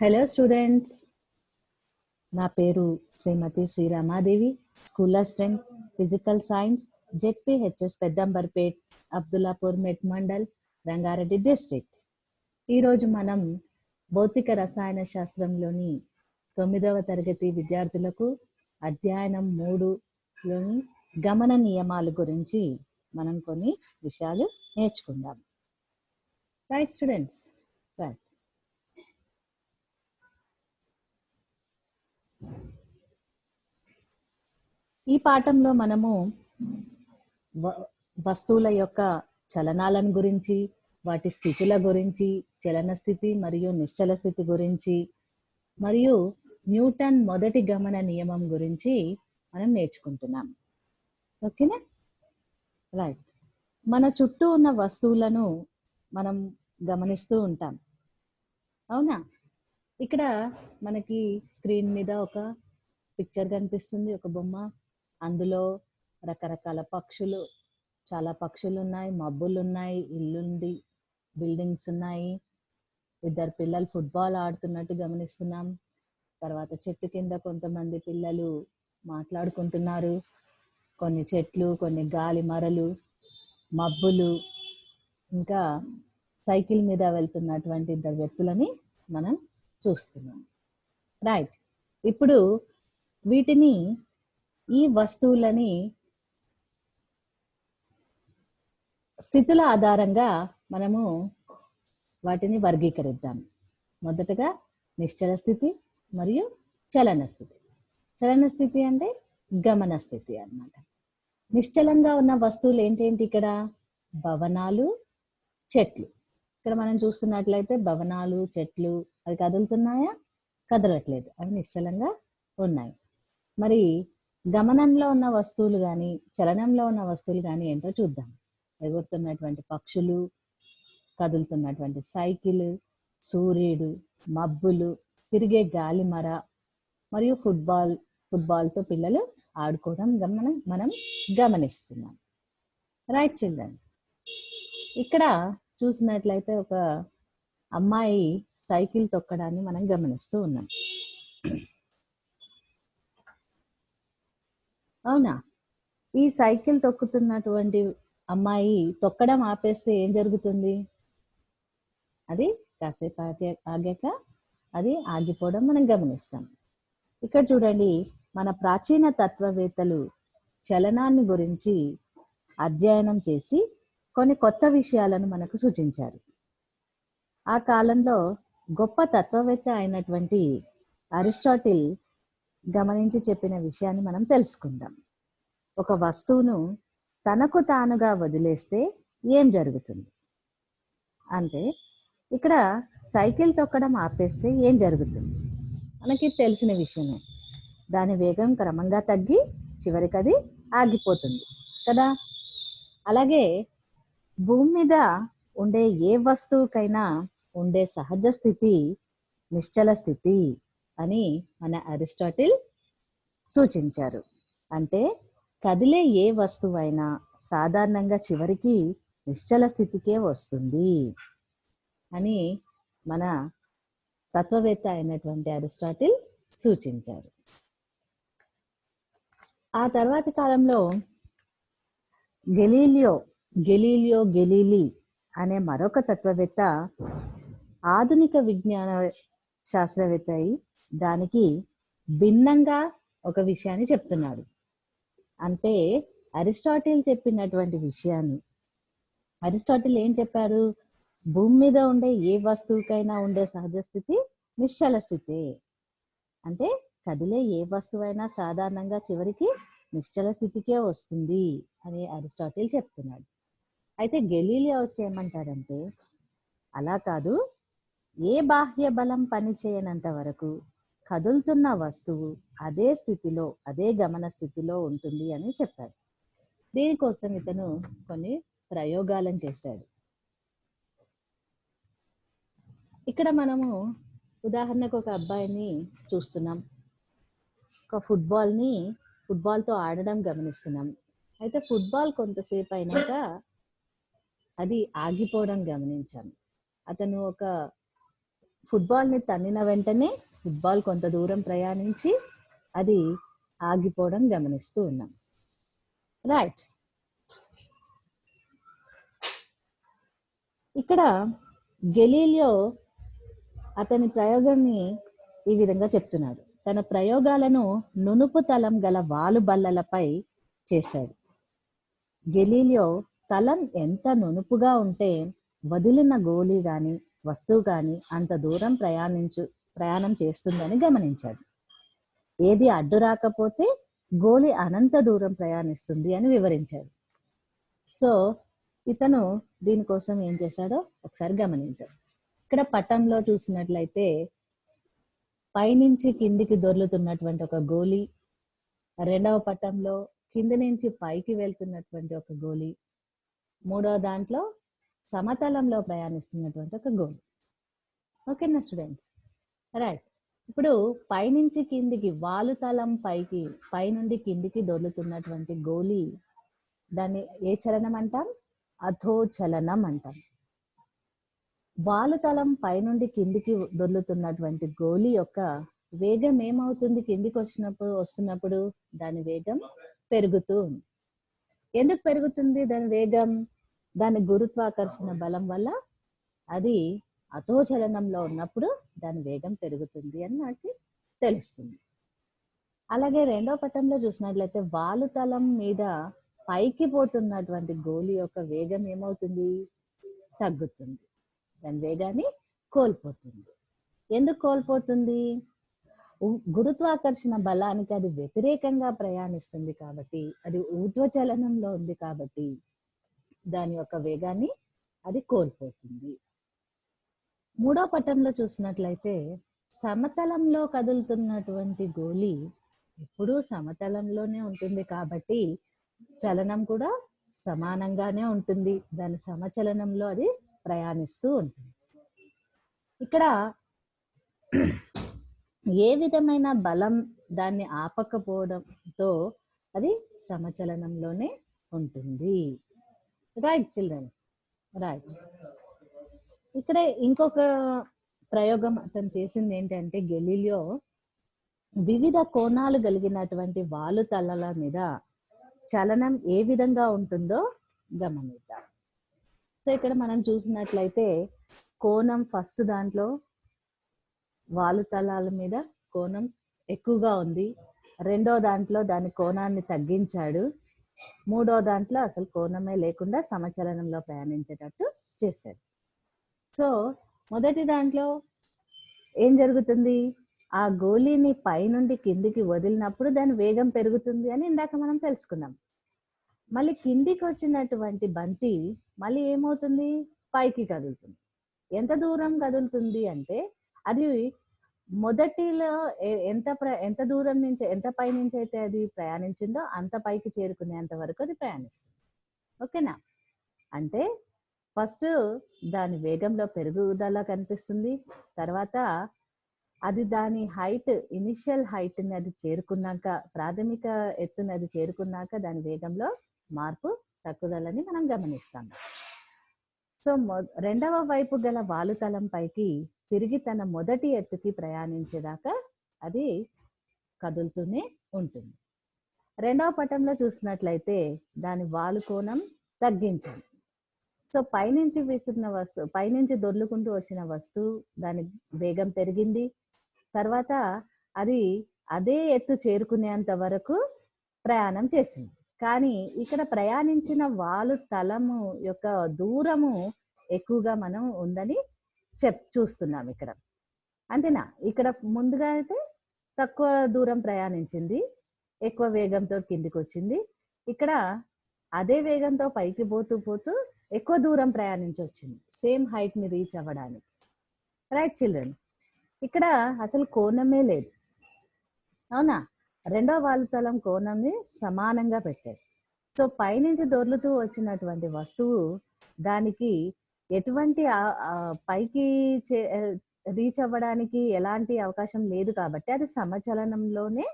Hello students నా పేరు Shrimati Sri Ramadevi school assistant physical science ZPHS Peddamberpet Abdullapurmet mandal Rangareddy district ఈరోజు మనం భౌతిక రసాయన శాస్త్రంలోని తొమ్మిదవ తరగతి విద్యార్థులకు అధ్యయనం మూడులోని గమన నియమాలు గురించి మనం కొన్ని విషయాలు నేర్చుకుందాం. రైట్ స్టూడెంట్స్ రైట్ ఈ పాఠంలో మనము వ- వస్తువుల యొక్క చలనాలను గురించి వాటి స్థితుల గురించి చలన స్థితి మరియు నిశ్చల స్థితి గురించి మరియు న్యూటన్ మొదటి గమన నియమం గురించి మనం నేర్చుకుంటున్నాం. ఓకేనా? రైట్ మన చుట్టూ ఉన్న వస్తువులను మనం గమనిస్తూ ఉంటాం. అవునా? ఇక్కడ మనకి స్క్రీన్ మీద ఒక పిక్చర్ కనిపిస్తుంది ఒక బొమ్మ. అందులో రకరకాల పక్షులు చాలా పక్షులు ఉన్నాయి మబ్బులు ఉన్నాయి ఇల్లుంది బిల్డింగ్స్ ఉన్నాయి ఇద్దరు పిల్లలు ఫుట్బాల్ ఆడుతున్నట్టు గమనిస్తున్నాం. తర్వాత చెట్టు కింద కొంతమంది పిల్లలు మాట్లాడుకుంటున్నారు. కొన్ని చెట్లు కొన్ని గాలి మరలు మబ్బులు ఇంకా సైకిల్ మీద వెళ్తున్నటువంటి ఇద్దరు వ్యక్తులని మనం చూస్తున్నాం. రైట్. ఇప్పుడు వీటిని ఈ వస్తువులని స్థితుల ఆధారంగా మనము వాటిని వర్గీకరిద్దాం. మొదటగా నిశ్చల స్థితి మరియు చలన స్థితి. చలన స్థితి అంటే గమన స్థితి అన్నమాట. నిశ్చలంగా ఉన్న వస్తువులు ఏంటేంటి ఇక్కడ? భవనాలు చెట్లు. ఇక్కడ మనం చూస్తున్నట్లయితే భవనాలు చెట్లు అవి కదులుతున్నాయా? కదలట్లేదు. అవి నిశ్చలంగా ఉన్నాయి. మరి గమనంలో ఉన్న వస్తువులు కానీ చలనంలో ఉన్న వస్తువులు కానీ ఏంటో చూద్దాం. ఎగురుతున్నటువంటి పక్షులు కదులుతున్నటువంటి సైకిల్ సూర్యుడు మబ్బులు తిరిగే గాలి మర మరియు ఫుట్బాల్ ఫుట్బాల్తో పిల్లలు ఆడుకోవడం గమనం మనం గమనిస్తున్నాం. రైట్ చిల్డ్రన్ ఇక్కడ చూసినట్లయితే ఒక అమ్మాయి సైకిల్ తొక్కడాన్ని మనం గమనిస్తూ ఉన్నాం. అవునా? ఈ సైకిల్ తొక్కుతున్నటువంటి అమ్మాయి తొక్కడం ఆపేస్తే ఏం జరుగుతుంది? అది కాసేపు ఆగే ఆగాక అది ఆగిపోవడం మనం గమనిస్తాం. ఇక్కడ చూడండి మన ప్రాచీన తత్వవేత్తలు చలనాన్ని గురించి అధ్యయనం చేసి కొన్ని కొత్త విషయాలను మనకు సూచించారు. ఆ కాలంలో గొప్ప తత్వవేత్త అయినటువంటి అరిస్టాటిల్ గమనించి చెప్పిన విషయాన్ని మనం తెలుసుకుందాం. ఒక వస్తువును తనకు తానుగా వదిలేస్తే ఏం జరుగుతుంది? అంటే ఇక్కడ సైకిల్ తొక్కడం ఆపేస్తే ఏం జరుగుతుంది? మనకి తెలిసిన విషయమే. దాని వేగం క్రమంగా తగ్గి చివరికి అది ఆగిపోతుంది కదా? అలాగే భూమి మీద ఉండే ఏ వస్తువుకైనా ఉండే సహజ స్థితి నిశ్చల స్థితి అని మన అరిస్టాటిల్ సూచించారు. అంటే కదిలే ఏ వస్తువైనా సాధారణంగా చివరికి నిశ్చల స్థితికే వస్తుంది అని మన తత్వవేత్త అయినటువంటి అరిస్టాటిల్ సూచించారు. ఆ తర్వాతి కాలంలో గెలీలియో గెలీలియో గెలీలి అనే మరొక తత్వవేత్త ఆధునిక విజ్ఞాన శాస్త్రవేత్త అయి దానికి భిన్నంగా ఒక విషయాన్ని చెప్తున్నాడు. అంటే అరిస్టాటిల్ చెప్పినటువంటి విషయాన్ని. అరిస్టాటిల్ ఏం చెప్పారు? భూమి మీద ఉండే ఏ వస్తువుకైనా ఉండే సహజ స్థితి నిశ్చల స్థితి. అంటే కదిలే ఏ వస్తువైనా సాధారణంగా చివరికి నిశ్చల స్థితికే వస్తుంది అని అరిస్టాటిల్ చెప్తున్నాడు. అయితే గెలీలియా వచ్చి ఏమంటాడంటే అలా కాదు ఏ బాహ్య బలం పనిచేయనంత వరకు కదులుతున్న వస్తువు అదే స్థితిలో అదే గమన స్థితిలో ఉంటుంది అని చెప్పాడు. దీనికోసం ఇతను కొన్ని ప్రయోగాలను చేశాడు. ఇక్కడ మనము ఉదాహరణకు ఒక అబ్బాయిని చూస్తున్నాం. ఒక ఫుట్బాల్ని ఫుట్బాల్తో ఆడడం గమనిస్తున్నాం. అయితే ఫుట్బాల్ కొంతసేపు అయినాక అది ఆగిపోవడం గమనించాం. అతను ఒక ఫుట్బాల్ని తన్నిన వెంటనే ఫుట్బాల్ కొంత దూరం ప్రయాణించి అది ఆగిపోవడం గమనిస్తూ ఉన్నాం. రైట్ ఇక్కడ గెలీలియో అతని ప్రయోగాన్ని ఈ విధంగా చెప్తున్నాడు. తన ప్రయోగాలను నునుపు తలం గల వాలు బల్లలపై చేశాడు. గెలీలియో తలం ఎంత నునుపుగా ఉంటే వదిలిన గోళీ గాని వస్తువు గాని అంత దూరం ప్రయాణించు ప్రయాణం చేస్తుందని గమనించాడు. ఏది అడ్డు రాకపోతే గోలి అనంత దూరం ప్రయాణిస్తుంది అని వివరించాడు. సో ఇతను దీనికోసం ఏం చేశాడో ఒకసారి గమనించాడు. ఇక్కడ పటంలో చూసినట్లయితే పైనుంచి కిందికి దొర్లుతున్నటువంటి ఒక గోలి రెండవ పటంలో కింది నుంచి పైకి వెళ్తున్నటువంటి ఒక గోలి మూడవ దాంట్లో సమతలంలో ప్రయాణిస్తున్నటువంటి ఒక గోలి. ఓకేనా స్టూడెంట్స్? రైట్ ఇప్పుడు పైనుంచి కిందికి వాలుతలం పైకి పైనుండి కిందికి దొర్లుతున్నటువంటి గోలి దాన్ని ఏ చలనం అంటాం? అధోచలనం అంటాం. వాలుతలం పైనుండి కిందికి దొర్లుతున్నటువంటి గోలి యొక్క వేగం ఏమవుతుంది? కిందికి వచ్చినప్పుడు వస్తున్నప్పుడు దాని వేగం పెరుగుతూ ఉంది. ఎందుకు పెరుగుతుంది? దాని వేగం దాని గురుత్వాకర్షణ బలం వల్ల అది అతోచలనంలో ఉన్నప్పుడు దాని వేగం పెరుగుతుంది అని నాకు తెలుస్తుంది. అలాగే రెండో పటంలో చూసినట్లయితే వాలు తలం మీద పైకి పోతున్నటువంటి గోలి యొక్క వేగం ఏమవుతుంది? తగ్గుతుంది. దాని వేగాన్ని కోల్పోతుంది. ఎందుకు కోల్పోతుంది? గురుత్వాకర్షణ బలానికి అది వ్యతిరేకంగా ప్రయాణిస్తుంది కాబట్టి అది ఊర్ధ్వచలనంలో ఉంది కాబట్టి దాని యొక్క వేగాన్ని అది కోల్పోతుంది. మూడో పటంలో చూసినట్లయితే సమతలంలో కదులుతున్నటువంటి గోళి ఎప్పుడూ సమతలంలోనే ఉంటుంది కాబట్టి చలనం కూడా సమానంగానే ఉంటుంది. దాని సమచలనంలో అది ప్రయాణిస్తూ ఉంటుంది. ఇక్కడ ఏ విధమైన బలం దాన్ని ఆపకపోవడంతో అది సమచలనంలోనే ఉంటుంది. రైట్ చిల్డ్రన్ రైట్ ఇక్కడ ఇంకొక ప్రయోగం అతను చేసింది ఏంటంటే గెలీలియో వివిధ కోణాలు కలిగినటువంటి వాలు తలల మీద చలనం ఏ విధంగా ఉంటుందో గమనిద్దాం. సో ఇక్కడ మనం చూసినట్లయితే కోణం ఫస్ట్ దాంట్లో వాలు తలాల మీద కోణం ఎక్కువగా ఉంది. రెండో దాంట్లో దాని కోణాన్ని తగ్గించాడు. మూడో దాంట్లో అసలు కోణమే లేకుండా సమచలనంలో ప్రయాణించేటట్టు చేశాడు. సో మొదటి దాంట్లో ఏం జరుగుతుంది? ఆ గోళీని పైనుండి కిందికి వదిలినప్పుడు దాని వేగం పెరుగుతుంది అని ఇందాక మనం తెలుసుకున్నాం. మళ్ళీ కిందికి వచ్చినటువంటి బంతి మళ్ళీ ఏమవుతుంది? పైకి కదులుతుంది. ఎంత దూరం కదులుతుంది అంటే అది మొదటిలో ఎంత ప్ర ఎంత దూరం నుంచి ఎంత పై నుంచి అయితే అది ప్రయాణించిందో అంత పైకి చేరుకునేంత వరకు అది ప్రయాణిస్తుంది. ఓకేనా? అంటే ఫస్ట్ దాని వేగంలో పెరుగుదల కనిపిస్తుంది. తర్వాత అది దాని హైట్ ఇనిషియల్ హైట్ని అది చేరుకున్నాక ప్రాథమిక ఎత్తుని అది చేరుకున్నాక దాని వేగంలో మార్పు తగ్గుదలని మనం గమనిస్తాం. సో రెండవ వైపు గల వాలుతలం పైకి తిరిగి తన మొదటి ఎత్తుకి ప్రయాణించేదాకా అది కదులుతూనే ఉంటుంది. రెండవ పటంలో చూసినట్లయితే దాని వాలు కోణం తగ్గించింది సో పైనుంచి విసిరిన వస్తువు పైనుంచి దొర్లుకుంటూ వచ్చిన వస్తువు దాని వేగం పెరిగింది. తర్వాత అది అదే ఎత్తు చేరుకునేంత వరకు ప్రయాణం చేసింది. కానీ ఇక్కడ ప్రయాణించిన వాలు తలము యొక్క దూరము ఎక్కువగా మనం ఉందని చెప్ చూస్తున్నాం ఇక్కడ. అంతేనా? ఇక్కడ ముందుగా అయితే తక్కువ దూరం ప్రయాణించింది ఎక్కువ వేగంతో కిందికి వచ్చింది ఇక్కడ అదే వేగంతో పైకి పోతూ పోతూ ఎక్కువ దూరం ప్రయాణించి వచ్చింది సేమ్ హైట్ని రీచ్ అవ్వడానికి. రైట్ చిల్డ్రన్ ఇక్కడ అసలు కోణమే లేదు. అవునా? రెండో వాలుతలం తలం కోణంని సమానంగా పెట్టారు. సో పైనుంచి దొర్లుతూ వచ్చినటువంటి వస్తువు దానికి ఎటువంటి పైకి రీచ్ అవ్వడానికి ఎలాంటి అవకాశం లేదు కాబట్టి అది సమచలనంలోనే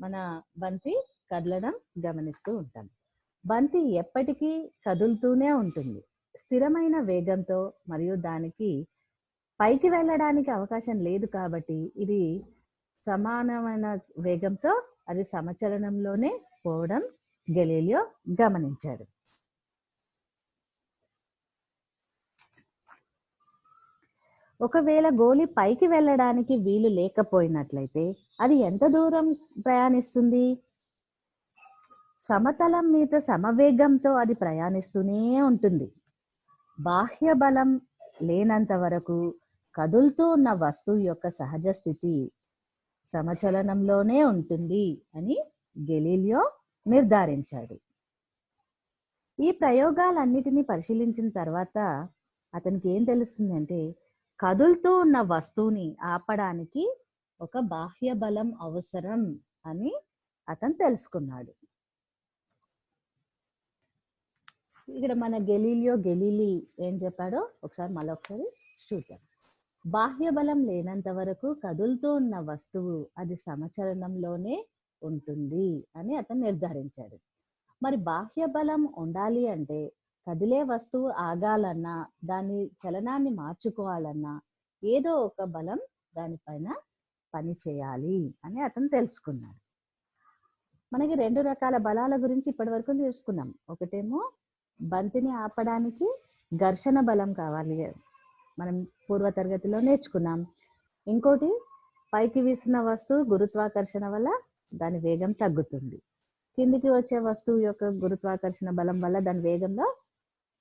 మన బంతి కదలడం గమనిస్తూ ఉంటాం. బంతి ఎప్పటికీ కదులుతూనే ఉంటుంది. స్థిరమైన వేగంతో మరియు దానికి పైకి వెళ్ళడానికి అవకాశం లేదు కాబట్టి ఇది సమానమైన వేగంతో అది సమచలనంలోనే పోవడం గెలీలియో గమనించాడు. ఒకవేళ గోలి పైకి వెళ్ళడానికి వీలు లేకపోయినట్లయితే అది ఎంత దూరం ప్రయాణిస్తుంది? సమతలం మీద సమవేగంతో అది ప్రయాణిస్తూనే ఉంటుంది. బాహ్య బలం లేనంత వరకు కదులుతూ ఉన్న వస్తువు యొక్క సహజ స్థితి సమచలనంలోనే ఉంటుంది అని గెలీలియో నిర్ధారించాడు. ఈ ప్రయోగాలన్నిటినీ పరిశీలించిన తర్వాత అతనికి ఏం తెలుస్తుందంటే కదులుతూ ఉన్న వస్తువుని ఆపడానికి ఒక బాహ్య బలం అవసరం అని అతను తెలుసుకున్నాడు. ఇక్కడ మన గెలీలియో గెలీలి ఏం చెప్పాడో? ఒకసారి మళ్ళీ ఒకసారి చూద్దాం. బాహ్య బలం లేనంత వరకు కదులుతూ ఉన్న వస్తువు అది సమచలనంలోనే ఉంటుంది అని అతను నిర్ధారించాడు. మరి బాహ్య బలం ఉండాలి అంటే కదిలే వస్తువు ఆగాలన్నా దాని చలనాన్ని మార్చుకోవాలన్నా ఏదో ఒక బలం దానిపైన పని చేయాలి అని అతను తెలుసుకున్నాడు. మనకి రెండు రకాల బలాల గురించి ఇప్పటి వరకు చూసుకున్నాం. ఒకటేమో బంతిని ఆపడానికి ఘర్షణ బలం కావాలి. మనం పూర్వ తరగతిలో నేర్చుకున్నాం. ఇంకోటి పైకి వీసిన వస్తువు గురుత్వాకర్షణ వల్ల దాని వేగం తగ్గుతుంది. కిందికి వచ్చే వస్తువు యొక్క గురుత్వాకర్షణ బలం వల్ల దాని వేగంలో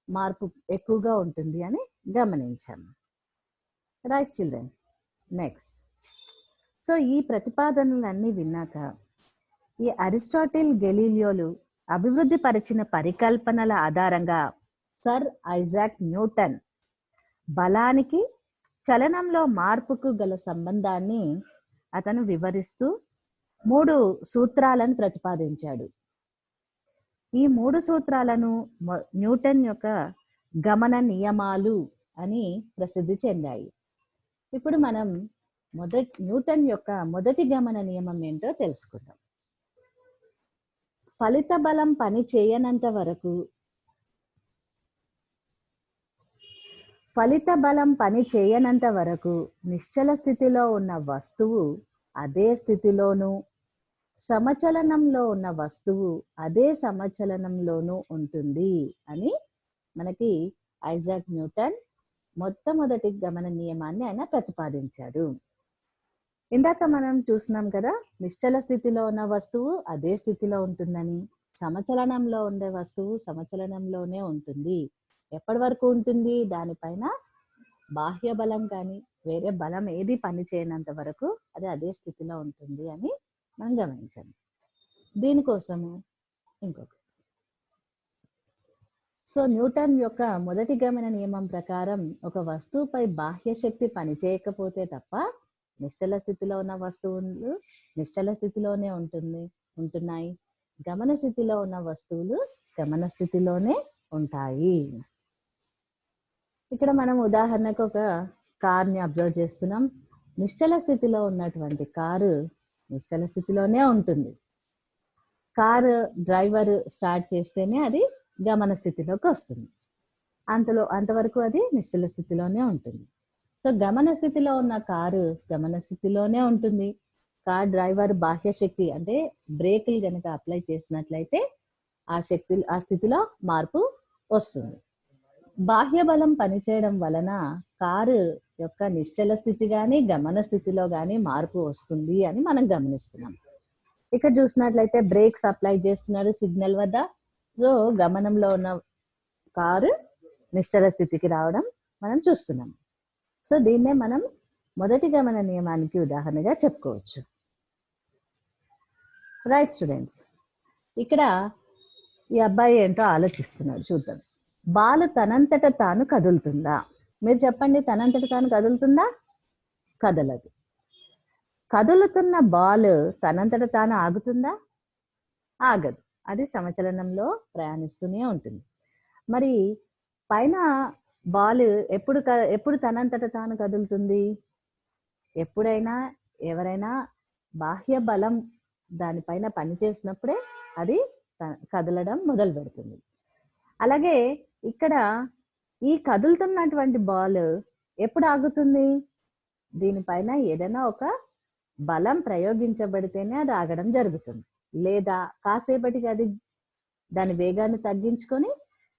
మార్పు ఎక్కువగా ఉంటుంది అని గమనించాం. రైట్ చిల్డ్రన్ నెక్స్ట్ సో ఈ ప్రతిపాదనలన్నీ విన్నాక ఈ అరిస్టాటిల్ గెలీలియోలు అభివృద్ధి పరిచిన పరికల్పనల ఆధారంగా సర్ ఐజాక్ న్యూటన్ బలానికి చలనంలో మార్పుకు గల సంబంధాన్ని అతను వివరిస్తూ మూడు సూత్రాలను ప్రతిపాదించాడు. ఈ మూడు సూత్రాలను న్యూటన్ యొక్క గమన నియమాలు అని ప్రసిద్ధి చెందాయి. ఇప్పుడు మనం మొదటి న్యూటన్ యొక్క మొదటి గమన నియమం ఏంటో తెలుసుకుందాం. ఫలిత బలం పని చేయనంత వరకు. ఫలిత బలం పని చేయనంత వరకు నిశ్చల స్థితిలో ఉన్న వస్తువు అదే స్థితిలోనూ సమచలనంలో ఉన్న వస్తువు అదే సమచలనంలోనూ ఉంటుంది అని మనకి ఐజాక్ న్యూటన్ మొట్టమొదటి గమన నియమాన్ని ఆయన ప్రతిపాదించాడు. ఇందాక మనం చూసినాం కదా నిశ్చల స్థితిలో ఉన్న వస్తువు అదే స్థితిలో ఉంటుందని సమచలనంలో ఉండే వస్తువు సమచలనంలోనే ఉంటుంది. ఎప్పటి వరకు ఉంటుంది? దానిపైన బాహ్య బలం కానీ వేరే బలం ఏది పని చేయనంత వరకు అది అదే స్థితిలో ఉంటుంది అని మనం గమనించాము దీనికోసము ఇంకొక సో న్యూటన్ యొక్క మొదటి గమన నియమం ప్రకారం ఒక వస్తువుపై బాహ్య శక్తి పనిచేయకపోతే తప్ప నిశ్చల స్థితిలో ఉన్న వస్తువులు నిశ్చల స్థితిలోనే ఉంటుంది ఉంటున్నాయి. గమన స్థితిలో ఉన్న వస్తువులు గమన స్థితిలోనే ఉంటాయి. ఇక్కడ మనం ఉదాహరణకు ఒక కార్ని అబ్జర్వ్ చేస్తున్నాం. నిశ్చల స్థితిలో ఉన్నటువంటి కారు నిశ్చల స్థితిలోనే ఉంటుంది. కారు డ్రైవర్ స్టార్ట్ చేస్తేనే అది గమన స్థితిలోకి వస్తుంది. అంతలో అంతవరకు అది నిశ్చల స్థితిలోనే ఉంటుంది. సో గమన స్థితిలో ఉన్న కారు గమన స్థితిలోనే ఉంటుంది. కార్ డ్రైవర్ బాహ్య శక్తి అంటే బ్రేకులు కనుక అప్లై చేసినట్లయితే ఆ శక్తి ఆ స్థితిలో మార్పు వస్తుంది. బాహ్య బలం పనిచేయడం వలన కారు యొక్క నిశ్చల స్థితి కానీ గమన స్థితిలో కానీ మార్పు వస్తుంది అని మనం గమనిస్తున్నాం. ఇక్కడ చూసినట్లయితే బ్రేక్స్ అప్లై చేస్తున్నాడు సిగ్నల్ వద్ద. సో గమనంలో ఉన్న కారు నిశ్చల స్థితికి రావడం మనం చూస్తున్నాం. సో దీన్నే మనం మొదటి గమన నియమానికి ఉదాహరణగా చెప్పుకోవచ్చు. రైట్ స్టూడెంట్స్ ఇక్కడ ఈ అబ్బాయి ఏంటో ఆలోచిస్తున్నాడు చూద్దాం. బాలు తనంతట తాను కదులుతుందా? మీరు చెప్పండి తనంతట తాను కదులుతుందా? కదలదు. కదులుతున్న బాల్ తనంతట తాను ఆగుతుందా? ఆగదు. అది సమచలనంలో ప్రయాణిస్తూనే ఉంటుంది. మరి పైన బాల్ ఎప్పుడు క- ఎప్పుడు తనంతట తాను కదులుతుంది? ఎప్పుడైనా ఎవరైనా బాహ్య బలం దానిపైన పనిచేసినప్పుడే అది కదలడం మొదలు పెడుతుంది. అలాగే ఇక్కడ ఈ కదులుతున్నటువంటి బాల్ ఎప్పుడు ఆగుతుంది? దీనిపైన ఏదైనా ఒక బలం ప్రయోగించబడితేనే అది ఆగడం జరుగుతుంది. లేదా కాసేపటికి అది దాని వేగాన్ని తగ్గించుకొని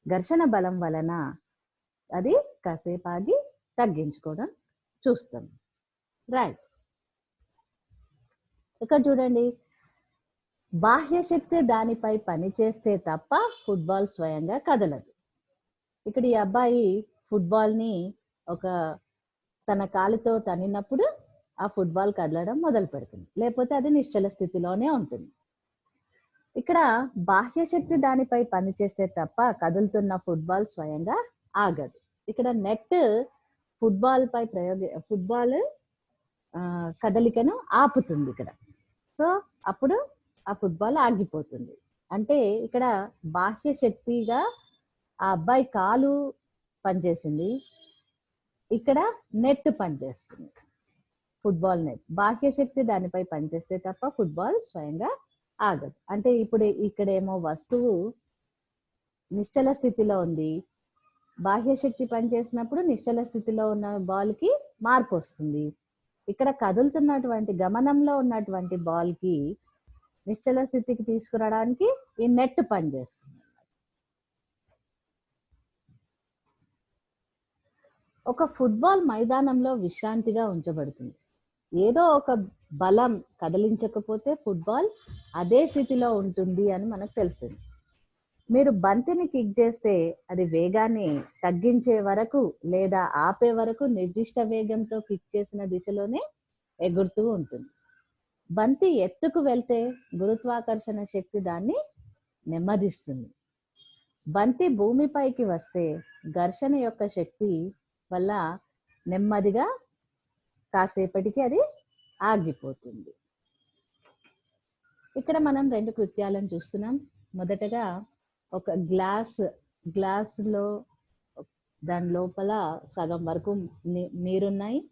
ఘర్షణ బలం వలన అది కాసేపు ఆగి తగ్గించుకోవడం చూస్తాం. రైట్ ఇక్కడ చూడండి. బాహ్య శక్తి దానిపై పనిచేస్తే తప్ప ఫుట్బాల్ స్వయంగా కదలదు. ఇక్కడ ఈ అబ్బాయి ఫుట్బాల్ని ఒక తన కాలుతో తన్నినప్పుడు ఆ ఫుట్బాల్ కదలడం మొదలు పెడుతుంది. లేకపోతే అది నిశ్చల స్థితిలోనే ఉంటుంది. ఇక్కడ బాహ్య శక్తి దానిపై పనిచేస్తే తప్ప కదులుతున్న ఫుట్బాల్ స్వయంగా ఆగదు. ఇక్కడ నెట్ ఫుట్బాల్ పై ప్రయోగ ఫుట్బాల్ కదలికను ఆపుతుంది ఇక్కడ. సో అప్పుడు ఆ ఫుట్బాల్ ఆగిపోతుంది. అంటే ఇక్కడ బాహ్య శక్తిగా ఆ అబ్బాయి కాలు పనిచేసింది. ఇక్కడ నెట్ పనిచేస్తుంది. Football net. బాహ్య శక్తి దానిపై పనిచేస్తే తప్ప ఫుట్బాల్ స్వయంగా ఆగదు. అంటే ఇప్పుడు ఇక్కడేమో వస్తువు నిశ్చల స్థితిలో ఉంది. బాహ్య శక్తి పనిచేసినప్పుడు నిశ్చల స్థితిలో ఉన్న బాల్కి మార్పు వస్తుంది. ఇక్కడ కదులుతున్నటువంటి గమనంలో ఉన్నటువంటి బాల్కి నిశ్చల స్థితికి తీసుకురావడానికి ఈ నెట్ పనిచేస్తుంది. ఒక ఫుట్బాల్ మైదానంలో విశ్రాంతిగా ఉంచబడుతుంది. ఏదో ఒక బలం కదిలించకపోతే ఫుట్బాల్ అదే స్థితిలో ఉంటుంది అని మనకు తెలిసింది. మీరు బంతిని కిక్ చేస్తే అది వేగాన్ని తగ్గించే వరకు లేదా ఆపే వరకు నిర్దిష్ట వేగంతో కిక్ చేసిన దిశలోనే ఎగురుతూ ఉంటుంది. బంతి ఎత్తుకు వెళ్తే గురుత్వాకర్షణ శక్తి దాన్ని నెమ్మదిస్తుంది. బంతి భూమిపైకి వస్తే ఘర్షణ యొక్క శక్తి వల్ల నెమ్మదిగా కాసేపటికి అది ఆగిపోతుంది. ఇక్కడ మనం రెండు కృత్యాలను చూస్తున్నాం. మొదటగా ఒక గ్లాస్ గ్లాస్లో దాని లోపల సగం వరకు నీ- నీరున్నాయి.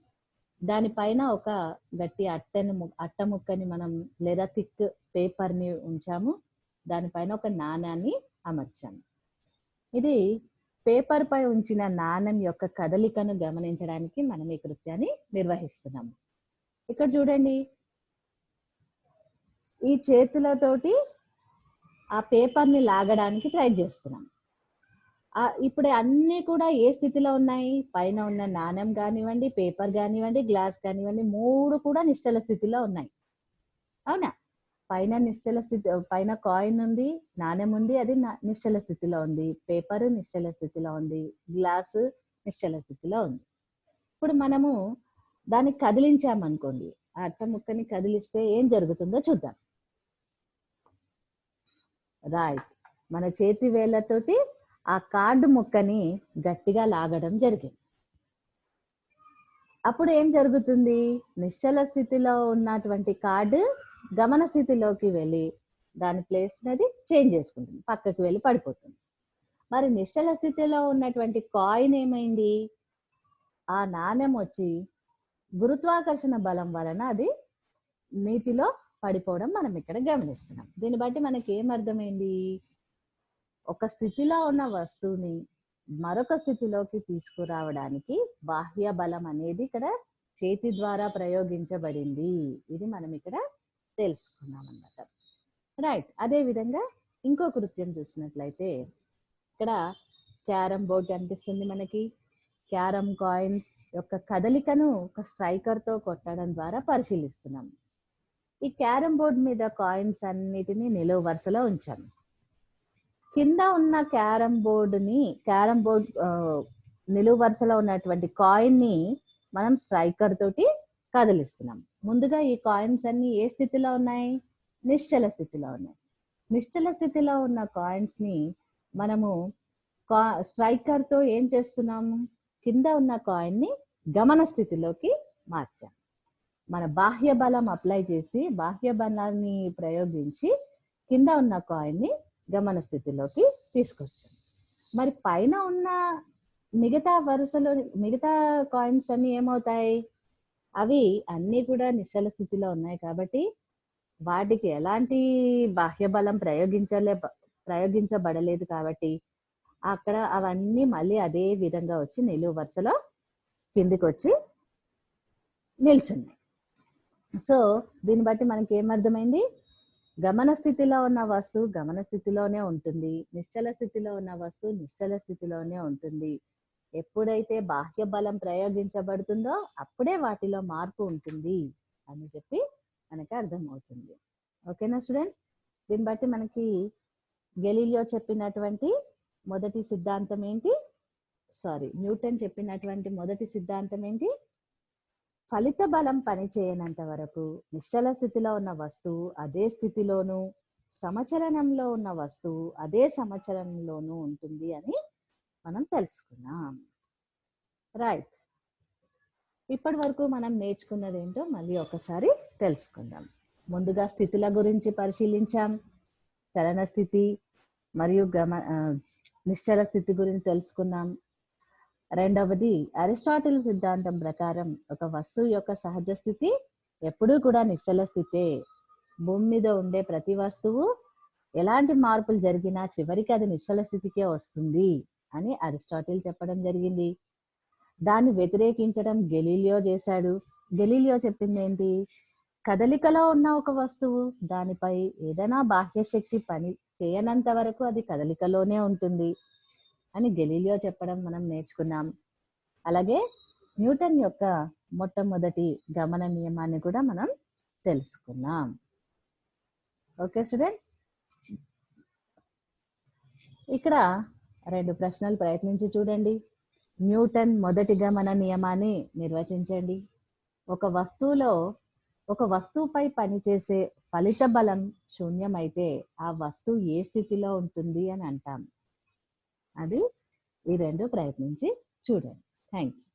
దానిపైన ఒక గట్టి అట్టని ము- అట్ట ముక్కని మనం లేదా థిక్ పేపర్ని ఉంచాము దానిపైన ఒక నాణాన్ని అమర్చాము. ఇది పేపర్ పై ఉంచిన నాణం యొక్క కదలికను గమనించడానికి మనం ఈ కృత్యాన్ని నిర్వహిస్తున్నాము. ఇక్కడ చూడండి. ఈ చేతులతోటి ఆ పేపర్ని లాగడానికి ట్రై చేస్తున్నాం. ఇప్పుడు అన్ని కూడా ఏ స్థితిలో ఉన్నాయి? పైన ఉన్న నాణెం కానివ్వండి పేపర్ కానివ్వండి గ్లాస్ కానివ్వండి మూడు కూడా నిశ్చల స్థితిలో ఉన్నాయి. అవునా? పైన నిశ్చల స్థితి పైన కాయిన్ ఉంది నాణెం ఉంది అది నా- నిశ్చల స్థితిలో ఉంది. పేపర్ నిశ్చల స్థితిలో ఉంది గ్లాస్ నిశ్చల స్థితిలో ఉంది. ఇప్పుడు మనము దాన్ని కదిలించామనుకోండి అట్ట ముక్కని కదిలిస్తే ఏం జరుగుతుందో చూద్దాం. రైట్ మన చేతి వేళ్ళతోటి ఆ కార్డు ముక్కని గట్టిగా లాగడం జరిగింది. అప్పుడు ఏం జరుగుతుంది? నిశ్చల స్థితిలో ఉన్నటువంటి కార్డు గమన స్థితిలోకి వెళ్ళి దాని ప్లేస్ అనేది చేంజ్ చేసుకుంటుంది. పక్కకి వెళ్ళి పడిపోతుంది. మరి నిశ్చల స్థితిలో ఉన్నటువంటి కాయిన్ ఏమైంది? ఆ నాణెం వచ్చి గురుత్వాకర్షణ బలం వలన అది నీటిలో పడిపోవడం మనం ఇక్కడ గమనిస్తున్నాం. దీన్ని బట్టి మనకి ఏం అర్థమైంది? ఒక స్థితిలో ఉన్న వస్తువుని మరొక స్థితిలోకి తీసుకురావడానికి బాహ్య బలం అనేది ఇక్కడ చేతి ద్వారా ప్రయోగించబడింది. ఇది మనం ఇక్కడ తెలుసుకున్నాం అన్నమాట రైట్. అదే విధంగా ఇంకో కృత్యం చూసినట్లయితే ఇక్కడ క్యారమ్ బోర్డ్ కనిపిస్తుంది మనకి. క్యారమ్ కాయిన్స్ యొక్క కదలికను ఒక స్ట్రైకర్తో కొట్టడం ద్వారా పరిశీలిస్తున్నాం. ఈ క్యారమ్ బోర్డ్ మీద కాయిన్స్ అన్నిటిని నిలువు వరుసలో ఉంచాము కింద ఉన్న క్యారమ్ బోర్డుని క్యారమ్ బోర్డ్ నిలువు వరుసలో ఉన్నటువంటి కాయిన్ని మనం స్ట్రైకర్ తోటి కదిలిస్తున్నాం. ముందుగా ఈ కాయిన్స్ అన్ని ఏ స్థితిలో ఉన్నాయి? నిశ్చల స్థితిలో ఉన్నాయి. నిశ్చల స్థితిలో ఉన్న కాయిన్స్ని మనము స్ట్రైకర్తో ఏం చేస్తున్నాము? కింద ఉన్న కాయిన్ని గమన స్థితిలోకి మార్చాం. మన బాహ్య బలం అప్లై చేసి బాహ్య బలాన్ని ప్రయోగించి కింద ఉన్న కాయిన్ని గమన స్థితిలోకి తీసుకొచ్చాం. మరి పైన ఉన్న మిగతా వరుసలో మిగతా కాయిన్స్ అన్ని ఏమవుతాయి? అవి అన్నీ కూడా నిశ్చల స్థితిలో ఉన్నాయి కాబట్టి వాటికి ఎలాంటి బాహ్య బలం ప్రయోగించలే ప్రయోగించబడలేదు కాబట్టి అక్కడ అవన్నీ మళ్ళీ అదే విధంగా వచ్చి నిలువు వరుసలో కిందికి వచ్చి నిల్చున్నాయి. సో దీన్ని బట్టి మనకి ఏమర్థమైంది గమన స్థితిలో ఉన్న వస్తువు గమన స్థితిలోనే ఉంటుంది. నిశ్చల స్థితిలో ఉన్న వస్తువు నిశ్చల స్థితిలోనే ఉంటుంది. ఎప్పుడైతే బాహ్య బలం ప్రయోగించబడుతుందో అప్పుడే వాటిలో మార్పు ఉంటుంది అని చెప్పి మనకి అర్థమవుతుంది. ఓకేనా స్టూడెంట్స్? దీన్ని బట్టి మనకి గెలీలియో చెప్పినటువంటి మొదటి సిద్ధాంతం ఏంటి? సారీ న్యూటన్ చెప్పినటువంటి మొదటి సిద్ధాంతం ఏంటి? ఫలిత బలం పనిచేయనంత వరకు నిశ్చల స్థితిలో ఉన్న వస్తువు అదే స్థితిలోను సమచలనంలో ఉన్న వస్తువు అదే సమచలనంలోనూ ఉంటుంది అని మనం తెలుసుకున్నాం. రైట్ ఇప్పటి వరకు మనం నేర్చుకున్నది ఏంటో మళ్ళీ ఒకసారి తెలుసుకుందాం. ముందుగా స్థితుల గురించి పరిశీలించాం. చలన స్థితి మరియు గమ నిశ్చల స్థితి గురించి తెలుసుకున్నాం. రెండవది అరిస్టాటిల్ సిద్ధాంతం ప్రకారం ఒక వస్తువు యొక్క సహజ స్థితి ఎప్పుడూ కూడా నిశ్చల స్థితే. భూమి మీద ఉండే ప్రతి వస్తువు ఎలాంటి మార్పులు జరిగినా చివరికి అది నిశ్చల స్థితికే వస్తుంది అని అరిస్టాటిల్ చెప్పడం జరిగింది. దాన్ని వ్యతిరేకించడం గెలీలియో చేశాడు. గెలీలియో చెప్పింది ఏంటి కదలికలో ఉన్న ఒక వస్తువు దానిపై ఏదైనా బాహ్య శక్తి పని చేయనంత వరకు అది కదలికలోనే ఉంటుంది. అని గెలీలియో చెప్పడం మనం నేర్చుకున్నాం. అలాగే న్యూటన్ యొక్క మొట్టమొదటి గమన నియమాన్ని కూడా మనం తెలుసుకున్నాం. Okay students? ఇక్కడ రెండు ప్రశ్నలు ప్రయత్నించి చూడండి. న్యూటన్ మొదటి గమన నియమాన్ని నిర్వచించండి. ఒక వస్తువులో ఒక వస్తువుపై పనిచేసే ఫలిత బలం శూన్యమైతే ఆ వస్తువు ఏ స్థితిలో ఉంటుంది అని అంటాం. అది ఈ రెండు ప్రయత్నించి చూడండి. Thank you